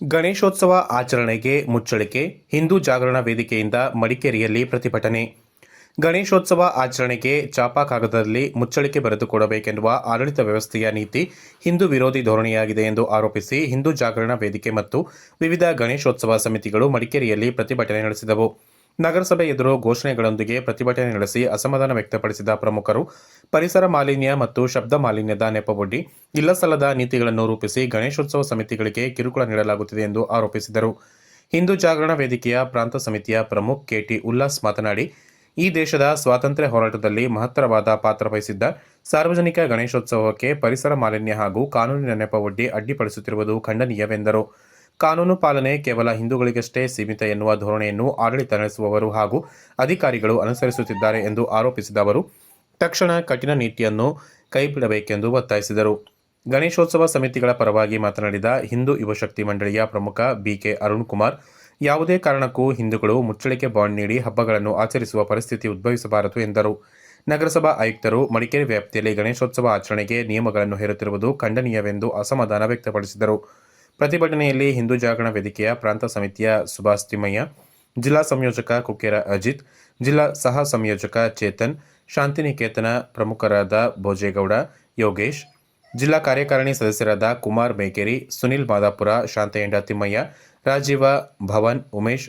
ಗಣೇಶೋತ್ಸವ ಆಚರಣೆಗೆ ಮುಚ್ಚಳಿಕೆ, ಹಿಂದೂ ಜಾಗರಣ ವೇದಿಕೆಯಿಂದ ಮಡಿಕೇರಿಯಲ್ಲಿ ಪ್ರತಿಭಟನೆ. ಗಣೇಶೋತ್ಸವ ಆಚರಣೆಗೆ ಚಾಪಾ ಕಾಗದದಲ್ಲಿ ಮುಚ್ಚಳಿಕೆ ಬರೆದುಕೊಡಬೇಕೆನ್ನುವ ಆಡಳಿತ ವ್ಯವಸ್ಥೆಯ ನೀತಿ ಹಿಂದೂ ವಿರೋಧಿ ಧೋರಣೆಯಾಗಿದೆ ಎಂದು ಆರೋಪಿಸಿ ಹಿಂದೂ ಜಾಗರಣ ವೇದಿಕೆ ಮತ್ತು ವಿವಿಧ ಗಣೇಶೋತ್ಸವ ಸಮಿತಿಗಳು ಮಡಿಕೇರಿಯಲ್ಲಿ ಪ್ರತಿಭಟನೆ ನಡೆಸಿದವು. ನಗರಸಭೆ ಎದುರು ಘೋಷಣೆಗಳೊಂದಿಗೆ ಪ್ರತಿಭಟನೆ ನಡೆಸಿ ಅಸಮಾಧಾನ ವ್ಯಕ್ತಪಡಿಸಿದ ಪ್ರಮುಖರು, ಪರಿಸರ ಮಾಲಿನ್ಯ ಮತ್ತು ಶಬ್ದ ಮಾಲಿನ್ಯದ ನೆಪವೊಡ್ಡಿ, ಇಲ್ಲಸಲ್ಲದ ನೀತಿಗಳನ್ನು ರೂಪಿಸಿ ಗಣೇಶೋತ್ಸವ ಸಮಿತಿಗಳಿಗೆ ಕಿರುಕುಳ ನೀಡಲಾಗುತ್ತಿದೆ ಎಂದು ಆರೋಪಿಸಿದರು. ಹಿಂದೂ ಜಾಗರಣ ವೇದಿಕೆಯ ಪ್ರಾಂತ ಸಮಿತಿಯ ಪ್ರಮುಖ್ ಕೆಟಿ ಉಲ್ಲಾಸ್ ಮಾತನಾಡಿ, ಈ ದೇಶದ ಸ್ವಾತಂತ್ರ್ಯ ಹೋರಾಟದಲ್ಲಿ ಮಹತ್ತರವಾದ ಪಾತ್ರ ವಹಿಸಿದ್ದ ಸಾರ್ವಜನಿಕ ಗಣೇಶೋತ್ಸವಕ್ಕೆ ಪರಿಸರ ಮಾಲಿನ್ಯ ಹಾಗೂ ಕಾನೂನಿನ ನೆಪವೊಡ್ಡಿ ಅಡ್ಡಿಪಡಿಸುತ್ತಿರುವುದು ಖಂಡನೀಯವೆಂದರು. ಕಾನೂನು ಪಾಲನೆ ಕೇವಲ ಹಿಂದೂಗಳಿಗಷ್ಟೇ ಸೀಮಿತ ಎನ್ನುವ ಧೋರಣೆಯನ್ನು ಆಡಳಿತ ನಡೆಸುವವರು ಹಾಗೂ ಅಧಿಕಾರಿಗಳು ಅನುಸರಿಸುತ್ತಿದ್ದಾರೆ ಎಂದು ಆರೋಪಿಸಿದ ಅವರು, ತಕ್ಷಣ ಕಠಿಣ ನೀತಿಯನ್ನು ಕೈಬಿಡಬೇಕೆಂದು ಒತ್ತಾಯಿಸಿದರು. ಗಣೇಶೋತ್ಸವ ಸಮಿತಿಗಳ ಪರವಾಗಿ ಮಾತನಾಡಿದ ಹಿಂದೂ ಯುವಶಕ್ತಿ ಮಂಡಳಿಯ ಪ್ರಮುಖ ಬಿಕೆ ಅರುಣ್ ಕುಮಾರ್ ಯಾವುದೇ ಕಾರಣಕ್ಕೂ ಹಿಂದೂಗಳು ಮುಚ್ಚಳಿಕೆ ಬಾಂಡ್ ನೀಡಿ ಹಬ್ಬಗಳನ್ನು ಆಚರಿಸುವ ಪರಿಸ್ಥಿತಿ ಉದ್ಭವಿಸಬಾರದು ಎಂದರು. ನಗರಸಭಾ ಆಯುಕ್ತರು ಮಡಿಕೇರಿ ವ್ಯಾಪ್ತಿಯಲ್ಲಿ ಗಣೇಶೋತ್ಸವ ಆಚರಣೆಗೆ ನಿಯಮಗಳನ್ನು ಹೇರುತ್ತಿರುವುದು ಖಂಡನೀಯವೆಂದು ಅಸಮಾಧಾನ ವ್ಯಕ್ತಪಡಿಸಿದರು. ಪ್ರತಿಭಟನೆಯಲ್ಲಿ ಹಿಂದೂ ಜಾಗರಣ ವೇದಿಕೆಯ ಪ್ರಾಂತ ಸಮಿತಿಯ ಸುಭಾಷ್ ತಿಮ್ಮಯ್ಯ, ಜಿಲ್ಲಾ ಸಂಯೋಜಕ ಕುಕ್ಕೇರ ಅಜಿತ್, ಜಿಲ್ಲಾ ಸಹ ಸಂಯೋಜಕ ಚೇತನ್, ಶಾಂತಿನಿಕೇತನ ಪ್ರಮುಖರಾದ ಭೋಜೇಗೌಡ, ಯೋಗೇಶ್, ಜಿಲ್ಲಾ ಕಾರ್ಯಕಾರಿಣಿ ಸದಸ್ಯರಾದ ಕುಮಾರ್ ಮೇಕೇರಿ, ಸುನಿಲ್ ಮಾದಾಪುರ ಶಾಂತಯಂಡ ತಿಮ್ಮಯ್ಯ, ರಾಜೀವ ಭವನ್ ಉಮೇಶ್,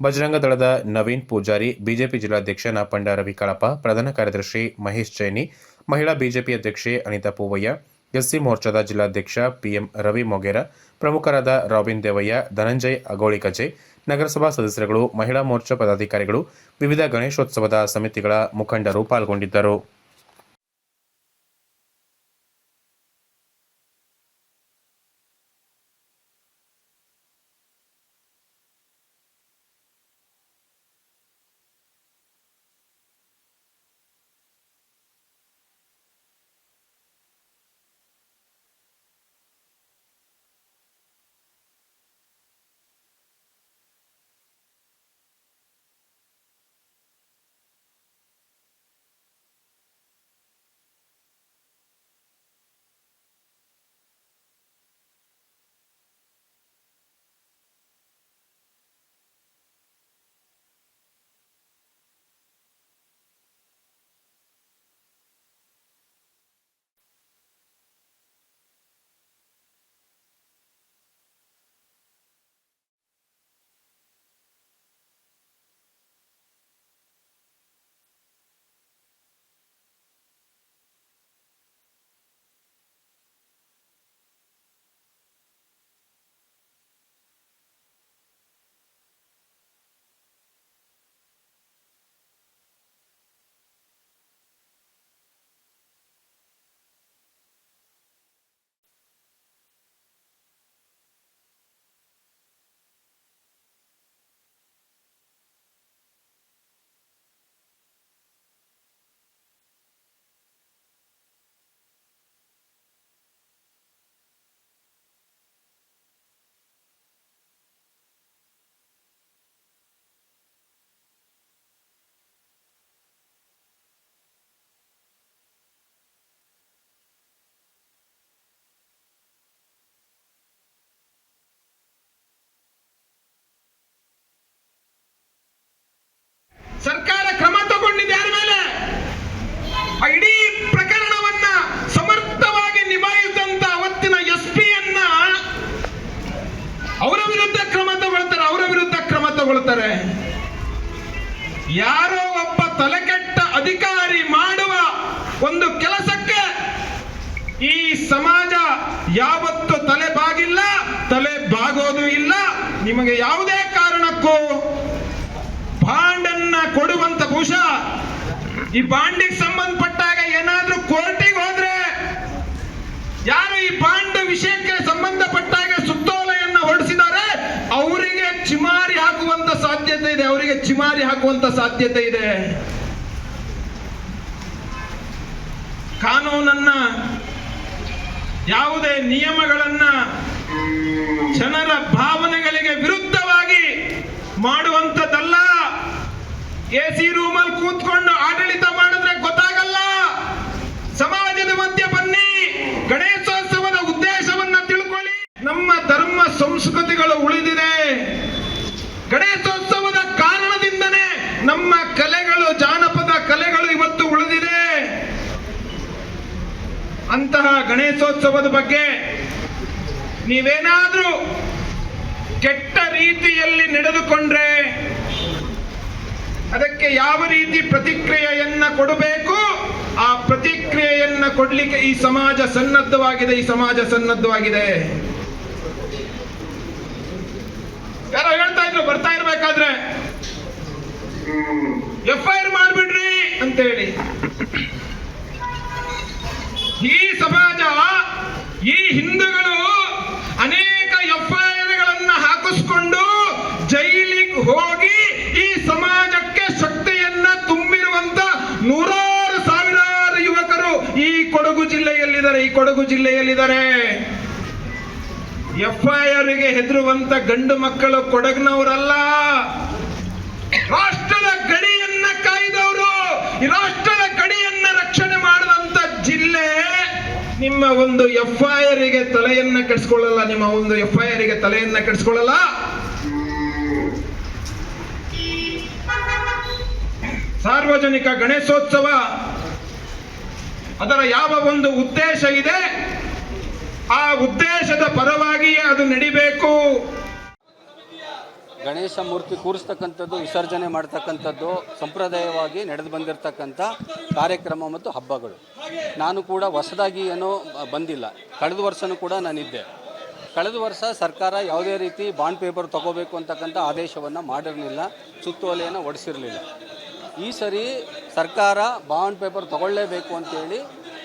ಬಜರಂಗ ದಳದ ನವೀನ್ ಪೂಜಾರಿ, ಬಿಜೆಪಿ ಜಿಲ್ಲಾಧ್ಯಕ್ಷ ನಾಪಂಡ ರವಿ ಕಳಪ ಪ್ರಧಾನ ಕಾರ್ಯದರ್ಶಿ ಮಹೇಶ್ ಜೈನಿ, ಮಹಿಳಾ ಬಿಜೆಪಿ ಅಧ್ಯಕ್ಷೆ ಅನಿತಾ ಪೂವಯ್ಯ ಎಸ್ಸಿ ಮೋರ್ಚಾದ ಜಿಲ್ಲಾಧ್ಯಕ್ಷ ಪಿಎಂ ರವಿ ಮೊಗೇರ, ಪ್ರಮುಖರಾದ ರಾಬಿನ್ ದೇವಯ್ಯ, ಧನಂಜಯ್ ಅಗೋಳಿಕಜೆ ನಗರಸಭಾ ಸದಸ್ಯರುಗಳು, ಮಹಿಳಾ ಮೋರ್ಚಾ ಪದಾಧಿಕಾರಿಗಳು, ವಿವಿಧ ಗಣೇಶೋತ್ಸವದ ಸಮಿತಿಗಳ ಮುಖಂಡರು ಪಾಲ್ಗೊಂಡಿದ್ದರು. ಸಮಾಜ ಯಾವತ್ತು ತಲೆ ಬಾಗಿಲ್ಲ, ತಲೆ ಬಾಗೋದು ಇಲ್ಲ. ನಿಮಗೆ ಯಾವುದೇ ಕಾರಣಕ್ಕೂ ಬಾಂಡನ್ನ ಕೊಡುವಂತ ಬಹುಶಃ ಈ ಬಾಂಡಿಗೆ ಸಂಬಂಧಪಟ್ಟಾಗ ಏನಾದ್ರೂ ಕೋರ್ಟಿಗೆ ಹೋದ್ರೆ, ಯಾರು ಈ ಬಾಂಡ್ ವಿಷಯಕ್ಕೆ ಸಂಬಂಧಪಟ್ಟಾಗ ಸುತ್ತೋಲೆಯನ್ನ ಹೊರಡಿಸಿದ್ದಾರೆ, ಅವರಿಗೆ ಚಿಮಾರಿ ಹಾಕುವಂತ ಸಾಧ್ಯತೆ ಇದೆ, ಅವರಿಗೆ ಚಿಮಾರಿ ಹಾಕುವಂತ ಸಾಧ್ಯತೆ ಇದೆ. ಕಾನೂನನ್ನ ಯಾವುದೇ ನಿಯಮಗಳನ್ನ ಜನರ ಭಾವನೆಗಳಿಗೆ ವಿರುದ್ಧವಾಗಿ ಮಾಡುವಂಥದ್ದಲ್ಲ. ಎ ಸಿ ರೂಮಲ್ಲಿ ಕೂತ್ಕೊಂಡು ಆಡಳಿತ ಮಾಡಿದ್ರೆ ಗೊತ್ತಾಗಲ್ಲ. ಸಮಾಜದ ಮಧ್ಯೆ ಬನ್ನಿ. ಗಣೇಶೋತ್ಸವದ ಗಣೇಶೋತ್ಸವದ ಬಗ್ಗೆ ನೀವೇನಾದ್ರೂ ಕೆಟ್ಟ ರೀತಿಯಲ್ಲಿ ನಡೆದುಕೊಂಡ್ರೆ ಅದಕ್ಕೆ ಯಾವ ರೀತಿ ಪ್ರತಿಕ್ರಿಯೆಯನ್ನ ಕೊಡಬೇಕು? ಆ ಪ್ರತಿಕ್ರಿಯೆಯನ್ನ ಕೊಡ್ಲಿಕ್ಕೆ ಈ ಸಮಾಜ ಸನ್ನದ್ಧವಾಗಿದೆ, ಈ ಸಮಾಜ ಸನ್ನದ್ಧವಾಗಿದೆ. ಹೋಗಿ ಈ ಸಮಾಜಕ್ಕೆ ಶಕ್ತಿಯನ್ನ ತುಂಬಿರುವಂತ ನೂರಾರು ಸಾವಿರಾರು ಯುವಕರು ಈ ಕೊಡಗು ಜಿಲ್ಲೆಯಲ್ಲಿದ್ದಾರೆ, ಈ ಕೊಡಗು ಜಿಲ್ಲೆಯಲ್ಲಿದ್ದಾರೆ. ಎಫ್ಐಆರ್ಗೆ ಹೆದರುವಂತ ಗಂಡು ಮಕ್ಕಳು ಕೊಡಗಿನವರಲ್ಲ. ರಾಷ್ಟ್ರದ ಗಡಿಯನ್ನ ಕಾಯ್ದವರು ರಾಷ್ಟ್ರದ ಗಡಿಯನ್ನ ರಕ್ಷಣೆ ಮಾಡಿದಂತ ಜಿಲ್ಲೆ ನಿಮ್ಮ ಒಂದು ಎಫ್ಐಆರ್ಗೆ ತಲೆಯನ್ನ ಕೆಡಿಸ್ಕೊಳ್ಳಲ್ಲ, ನಿಮ್ಮ ಒಂದು ಎಫ್ಐಆರ್ಗೆ ತಲೆಯನ್ನ ಕೆಡಿಸ್ಕೊಳ್ಳಲ್ಲ. ಸಾರ್ವಜನಿಕ ಗಣೇಶೋತ್ಸವ. ಅದರ ಯಾವ ಒಂದು ಉದ್ದೇಶ ಇದೆ? ಆ ಉದ್ದೇಶದ ಪರವಾಗಿಯೇ ಅದು ನಡಿಬೇಕು. ಗಣೇಶ ಮೂರ್ತಿ ಕೂರಿಸ್ತಕ್ಕಂಥದ್ದು, ವಿಸರ್ಜನೆ ಮಾಡ್ತಕ್ಕಂಥದ್ದು, ಸಂಪ್ರದಾಯವಾಗಿ ನಡೆದು ಬಂದಿರತಕ್ಕಂಥ ಕಾರ್ಯಕ್ರಮ ಮತ್ತು ಹಬ್ಬಗಳು. ನಾನು ಕೂಡ ಹೊಸದಾಗಿ ಏನೋ ಬಂದಿಲ್ಲ. ಕಳೆದ ವರ್ಷನೂ ಕೂಡ ನಾನಿದ್ದೆ. ಕಳೆದ ವರ್ಷ ಸರ್ಕಾರ ಯಾವುದೇ ರೀತಿ ಬಾಂಡ್ ಪೇಪರ್ ತಗೋಬೇಕು ಅಂತಕ್ಕಂಥ ಆದೇಶವನ್ನು ಮಾಡಿರಲಿಲ್ಲ. ಸುತ್ತೋಲೆಯನ್ನು ಹೊಡಿಸಿರಲಿಲ್ಲ ಈ ಸರಿ ಸರ್ಕಾರ ಬಾಂಡ್ ಪೇಪರ್ ತಗೊಳ್ಳೇಬೇಕು ಅಂತೇಳಿ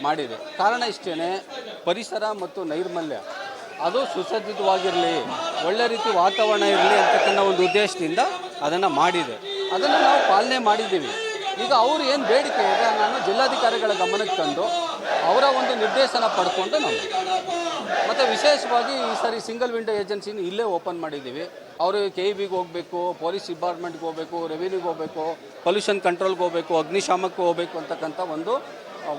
ಮಾಡಿದೆ. ಕಾರಣ ಇಷ್ಟೇ ಪರಿಸರ ಮತ್ತು ನೈರ್ಮಲ್ಯ. ಅದು ಸುಸಜ್ಜಿತವಾಗಿರಲಿ, ಒಳ್ಳೆ ರೀತಿ ವಾತಾವರಣ ಇರಲಿ ಅಂತಕ್ಕಂಥ ಒಂದು ಉದ್ದೇಶದಿಂದ ಅದನ್ನು ಮಾಡಿದೆ. ಅದನ್ನು ನಾವು ಪಾಲನೆ ಮಾಡಿದ್ದೀವಿ. ಈಗ ಅವರು ಏನು ಬೇಡಿಕೆ ಇದೆ, ನಾನು ಜಿಲ್ಲಾಧಿಕಾರಿಗಳ ಗಮನಕ್ಕೆ ತಂದು ಅವರ ಒಂದು ನಿರ್ದೇಶನ ಪಡ್ಕೊಂಡು ನಾವು. ಮತ್ತು ವಿಶೇಷವಾಗಿ ಈ ಸಾರಿ ಸಿಂಗಲ್ ವಿಂಡೋ ಏಜೆನ್ಸಿನ ಇಲ್ಲೇ ಓಪನ್ ಮಾಡಿದ್ದೀವಿ. ಅವರು ಕೆ ಇ ಬಿಗೆ ಹೋಗಬೇಕು ಪೊಲೀಸ್ ಡಿಪಾರ್ಟ್ಮೆಂಟ್ಗೆ ಹೋಗಬೇಕು ರೆವಿನ್ಯೂಗೆ ಹೋಗಬೇಕು ಪೊಲ್ಯೂಷನ್ ಕಂಟ್ರೋಲ್ಗೆ ಹೋಗಬೇಕು ಅಗ್ನಿಶಾಮಕ್ಕೆ ಹೋಗಬೇಕು ಅಂತಕ್ಕಂಥ ಒಂದು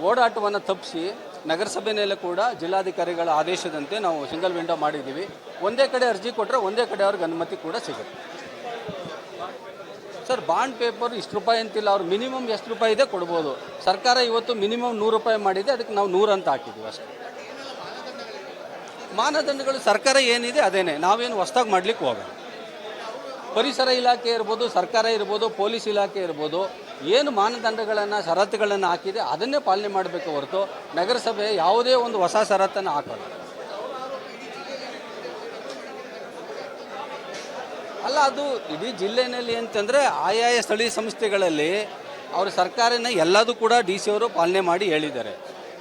ಓಡಾಟವನ್ನು ತಪ್ಪಿಸಿ ನಗರಸಭೆಯಲ್ಲೇ ಕೂಡ ಜಿಲ್ಲಾಧಿಕಾರಿಗಳ ಆದೇಶದಂತೆ ನಾವು ಸಿಂಗಲ್ ವಿಂಡೋ ಮಾಡಿದ್ದೀವಿ. ಒಂದೇ ಕಡೆ ಅರ್ಜಿ ಕೊಟ್ಟರೆ ಒಂದೇ ಕಡೆ ಅವ್ರಿಗೆ ಅನುಮತಿ ಕೂಡ ಸಿಗುತ್ತೆ. ಸರ್, ಬಾಂಡ್ ಪೇಪರ್ ಇಷ್ಟು ರೂಪಾಯಿ ಅಂತಿಲ್ಲ, ಅವ್ರು ಮಿನಿಮಮ್ ಎಷ್ಟು ರೂಪಾಯಿ ಇದೆ ಕೊಡ್ಬೋದು. ಸರ್ಕಾರ ಇವತ್ತು ಮಿನಿಮಮ್ ನೂರು ರೂಪಾಯಿ ಮಾಡಿದೆ, ಅದಕ್ಕೆ ನಾವು ನೂರು ಅಂತ ಹಾಕಿದ್ದೀವಿ ಅಷ್ಟೇ. ಮಾನದಂಡಗಳು ಸರ್ಕಾರ ಏನಿದೆ ಅದೇನೇ, ನಾವೇನು ಹೊಸ್ದಾಗಿ ಮಾಡ್ಲಿಕ್ಕೆ ಹೋಗೋಣ ಪರಿಸರ ಇಲಾಖೆ ಇರ್ಬೋದು, ಸರ್ಕಾರ ಇರ್ಬೋದು, ಪೊಲೀಸ್ ಇಲಾಖೆ ಇರ್ಬೋದು, ಏನು ಮಾನದಂಡಗಳನ್ನು, ಷರತ್ತುಗಳನ್ನು ಹಾಕಿದೆ, ಅದನ್ನೇ ಪಾಲನೆ ಮಾಡಬೇಕು ಹೊರತು ನಗರಸಭೆ ಯಾವುದೇ ಒಂದು ಹೊಸ ಷರತ್ತನ್ನು ಹಾಕೋದು ಅಲ್ಲ, ಅದು ಇಡೀ ಜಿಲ್ಲೆಯಲ್ಲಿ ಅಂತಂದರೆ ಆಯಾಯ ಸ್ಥಳೀಯ ಸಂಸ್ಥೆಗಳಲ್ಲಿ ಅವರು ಸರ್ಕಾರನ ಎಲ್ಲದೂ ಕೂಡ ಡಿ ಸಿ ಅವರು ಪಾಲನೆ ಮಾಡಿ ಹೇಳಿದ್ದಾರೆ.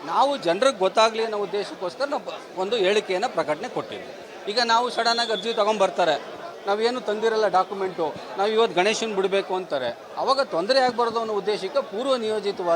ನಾವು ಜನರಿಗೆ ಗೊತ್ತಾಗಲಿ ಅನ್ನೋ ಉದ್ದೇಶಕ್ಕೋಸ್ಕರ ನಾವು ಒಂದು ಹೇಳಿಕೆಯನ್ನು ಪ್ರಕಟಣೆ ಕೊಟ್ಟಿದ್ದೀವಿ ಈಗ ನಾವು ಸಡನ್ನಾಗಿ ಅರ್ಜಿ ತೊಗೊಂಬರ್ತಾರೆ ನಾವೇನು ತಂದಿರಲ್ಲ ಡಾಕ್ಯುಮೆಂಟು ನಾವು ಇವತ್ತು ಗಣೇಶನ ಬಿಡಬೇಕು ಅಂತಾರೆ. ಅವಾಗ ತೊಂದರೆ ಆಗಬಾರ್ದು ಅನ್ನೋ ಉದ್ದೇಶಕ್ಕೆ ಪೂರ್ವ ನಿಯೋಜಿತವಾಗಿ